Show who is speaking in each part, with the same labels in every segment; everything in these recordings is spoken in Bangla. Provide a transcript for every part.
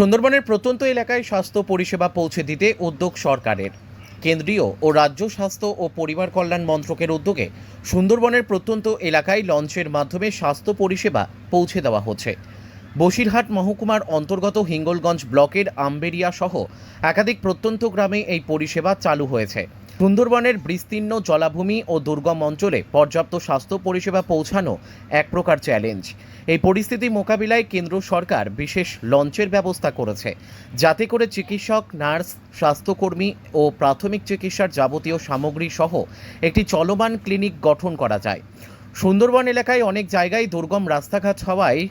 Speaker 1: সুন্দরবনের প্রত্যন্ত এলাকায় স্বাস্থ্য পরিষেবা পৌঁছে দিতে উদ্যোগ সরকারের। কেন্দ্রীয় ও রাজ্য স্বাস্থ্য ও পরিবার কল্যাণ মন্ত্রকের উদ্যোগে সুন্দরবনের প্রত্যন্ত এলাকায় লঞ্চের মাধ্যমে স্বাস্থ্য পরিষেবা পৌঁছে দেওয়া হচ্ছে। বসিরহাট মহকুমার অন্তর্গত হিঙ্গলগঞ্জ ব্লকের আম্বেরিয়া সহ একাধিক প্রত্যন্ত গ্রামে এই পরিষেবা চালু হয়েছে। সুন্দরবনের বিস্তীর্ণ জলাভূমি ও দুর্গম অঞ্চলে পর্যাপ্ত স্বাস্থ্য পরিষেবা পৌঁছানো এক প্রকার চ্যালেঞ্জ এই পরিস্থিতি মোকাবিলায় কেন্দ্র সরকার বিশেষ লঞ্চের ব্যবস্থা করেছে, যাতে করে চিকিৎসক, নার্স, স্বাস্থ্যকর্মী ও প্রাথমিক চিকিৎসার যাবতীয় সামগ্রী সহ একটি চলমান ক্লিনিক গঠন করা যায়। সুন্দরবন এলাকায় অনেক জায়গায় দুর্গম রাস্তাঘাট হওয়ায়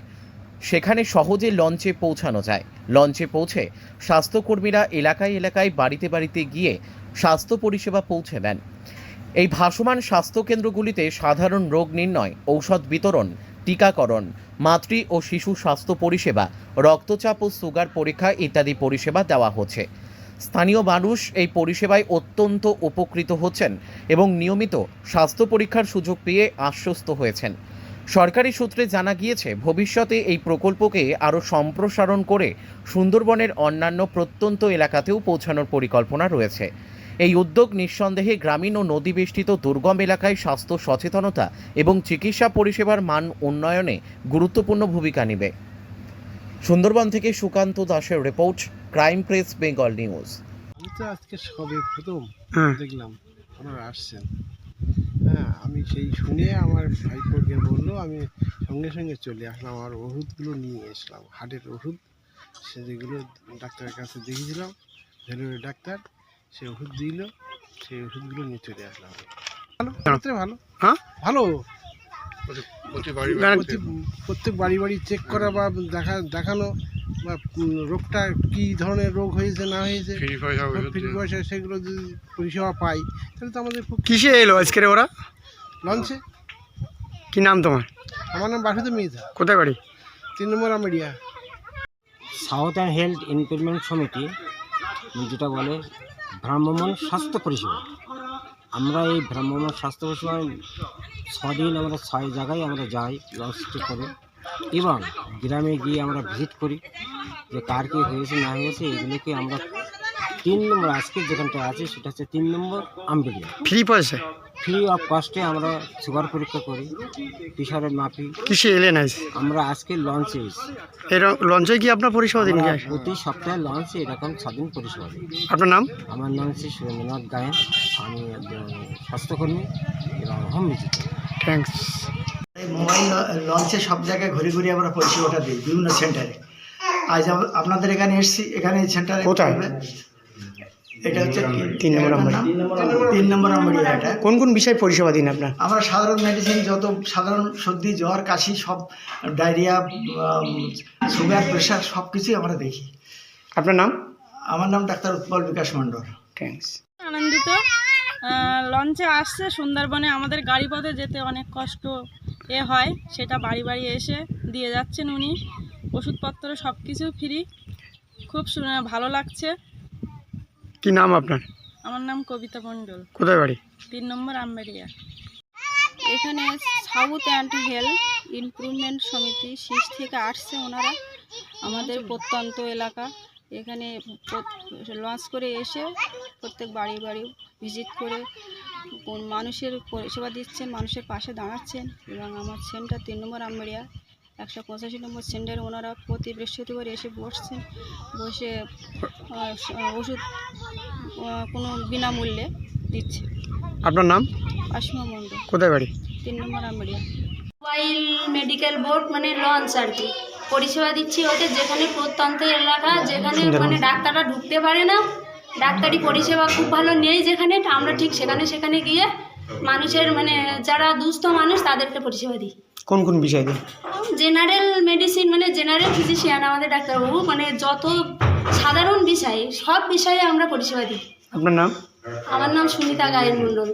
Speaker 1: সেখানে সহজে লঞ্চে পৌঁছানো যায়। লঞ্চে পৌঁছে স্বাস্থ্যকর্মীরা এলাকায় এলাকায় বাড়িতে বাড়িতে গিয়ে স্বাস্থ্য পরিষেবা পৌঁছে দেন। এই ভাসমান স্বাস্থ্যকেন্দ্রগুলিতে সাধারণ রোগ নির্ণয়, ঔষধ বিতরণ, টিকাকরণ, মাতৃ ও শিশু স্বাস্থ্য পরিষেবা, রক্তচাপ ও সুগার পরীক্ষা ইত্যাদি পরিষেবা দেওয়া হচ্ছে। স্থানীয় মানুষ এই পরিষেবায় অত্যন্ত উপকৃত হচ্ছেন এবং নিয়মিত স্বাস্থ্য পরীক্ষার সুযোগ পেয়ে আশ্বস্ত হয়েছেন। সরকারি সূত্রে জানা গিয়েছে, ভবিষ্যতে এই প্রকল্পকে আরও সম্প্রসারণ করে সুন্দরবনের অন্যান্য প্রত্যন্ত এলাকাতেও পৌঁছানোর পরিকল্পনা রয়েছে। এই উদ্যোগ নিঃসন্দেহে গ্রামীণ ও নদীবেষ্টিত দুর্গম এলাকায় স্বাস্থ্য সচেতনতা এবং চিকিৎসা পরিষেবার মান উন্নয়নে গুরুত্বপূর্ণ ভূমিকা নেবে। সুন্দরবন থেকে সুকান্ত দাসের report crime press Bengal news.
Speaker 2: আমি তো আজকে সবে প্রথম
Speaker 3: হ্যাঁ।
Speaker 2: দেখলাম আপনারা আসছেন। হ্যাঁ আমি সেই শুনে আমার ভাইপোকে বলল আমি সঙ্গে সঙ্গে চলে আসলাম আমার ওষুধগুলো নিয়ে এসলাম হার্টের ওষুধ সে যেগুলো ডাক্তারের কাছে দেখিয়েছিলাম ভেলোরের ডাক্তার। সে ওষুধ দিল সেই ওষুধগুলো নিয়ে চলে আসলাম। ভালো? ভালো?
Speaker 3: হ্যাঁ?
Speaker 2: ভালো? প্রত্যেক বাড়ি বাড়ি চেক করা বা দেখা দেখানো বা রোগটা কি ধরনের রোগ হয়েছে না হয়েছে? ফ্রি পয়সা সেগুলো যদি পরিষেবা পাই তাহলে তো আমাদের খুব
Speaker 3: কিসে এলো আজকের ওরা?
Speaker 2: লঞ্চে?
Speaker 3: কি নাম তোমার?
Speaker 2: আমার নাম বাসুদেব মিধা
Speaker 3: কোথায় বাড়ি?
Speaker 2: তিন নম্বর আমেরিয়া।
Speaker 4: সাউথার্ন হেলথ ইমপ্রুভমেন্ট সমিতি যেটা বলে ভ্রাম্যমাণ স্বাস্থ্য পরিষেবা। আমরা এই ভ্রাম্যমাণ স্বাস্থ্য পরিষেবা ছদিন আমরা ছয় জায়গায় আমরা যাই, লঞ্চটি করে। এবং গ্রামে গিয়ে আমরা ভিজিট করি যে কার কী হয়েছে, না হয়েছে, এগুলোকে আমরা তিন নম্বর, আজকে যেখানটা আছে, সেটা হচ্ছে তিন নম্বর আম্বেরিয়া
Speaker 3: ফ্রি পয়সা
Speaker 4: ফ্রি অফ কস্টে আমরা সুগার পরীক্ষা করি প্রেশারের মাপি
Speaker 3: কিসে এলেন আজ?
Speaker 4: আমরা আজকে লঞ্চে এসেছি।
Speaker 3: এর লঞ্চে কি আপনার পরিষেবা দিন কি
Speaker 4: প্রতি সপ্তাহে লঞ্চে এরকম ছদিন পরিষেবা দিই।
Speaker 3: আপনার নাম?
Speaker 4: আমার নাম হচ্ছে সুরেন্দ্রনাথ গায়েন। আমি একজন স্বাস্থ্যকর্মী এবং হোম ভিজিট
Speaker 3: থ্যাংকস
Speaker 5: এই মোবাইল ল- লঞ্চে সব জায়গায় ঘুরে ঘুরে আমরা পরিষেবাটা দিই বিভিন্ন সেন্টারে আজ আম- আপনাদের এখানে এসেছি এখানে এই সেন্টারে
Speaker 3: কোথায়?
Speaker 5: এটা হচ্ছে
Speaker 3: তিন নম্বর
Speaker 5: তিন নম্বর আম্বাড়িয়া এটা।
Speaker 3: কোন কোন বিষয়ে পরিষেবা দিন আপনার?
Speaker 5: আমরা সাধারণ মেডিসিন যত সাধারণ সর্দি জ্বর কাশি সব ডায়রিয়া সুগার প্রেশার সব কিছুই আমরা দেখি।
Speaker 3: আপনার নাম?
Speaker 5: আমার নাম ডাক্তার উৎপল বিকাশ মণ্ডল।
Speaker 3: থ্যাংকস
Speaker 6: আনন্দিত। লঞ্চে আসছে সুন্দরবনে আমাদের গাড়ি পথে যেতে অনেক কষ্ট এ হয়। সেটা বাড়ি বাড়ি এসে দিয়ে যাচ্ছেন উনি। ওষুধপত্র সব কিছু ফ্রি খুব ভালো লাগছে।
Speaker 3: কি নাম আপনার?
Speaker 6: আমার নাম কবিতা মণ্ডল।
Speaker 3: কোথায় বাড়ি?
Speaker 6: তিন নম্বর আম্বেরিয়া। এখানে সাউথ অ্যান্ড হেলথ ইমপ্রুভমেন্ট সমিতি শীষ থেকে আসছে ওনারা। আমাদের প্রত্যন্ত এলাকা। এখানে লঞ্চ করে এসে প্রত্যেক বাড়ি বাড়ি ভিজিট করে মানুষের পরিষেবা দিচ্ছেন মানুষের পাশে দাঁড়াচ্ছেন। এবং আমার সেন্টার তিন নম্বর আম্বেরিয়া। একশো পঁচাশি নম্বর সেন্টারে ওনারা প্রতি বৃহস্পতিবার এসে বসছেন বসে ওষুধ কোনো বিনামূল্যে দিচ্ছে।
Speaker 3: আপনার নাম?
Speaker 6: আসমা মণ্ডল।
Speaker 3: কোথায় বাড়ি?
Speaker 6: তিন নম্বর আম্বেরিয়া
Speaker 7: মোবাইল মেডিকেল বোর্ড মানে লঞ্চ আর কি। পরিষেবা দিচ্ছি ওকে যেখানে প্রত্যন্ত এলাকা যেখানে মানে ডাক্তাররা ঢুকতে পারে না। ডাক্তারি পরিষেবা খুব ভালো নেই যেখানে আমরা ঠিক সেখানে সেখানে গিয়ে মানুষের মানে যারা দুস্থ মানুষ তাদেরকে পরিষেবা দিই।
Speaker 3: কোন কোন বিষয়
Speaker 7: জেনারেল মেডিসিন মানে জেনারেল ফিজিশিয়ান আমাদের ডাক্তারবাবু মানে যত সাধারণ বিষয় সব বিষয়ে আমরা পরিষেবা দিই।
Speaker 3: আপনার নাম?
Speaker 7: আমার নাম সুনিতা গায়ের মণ্ডল।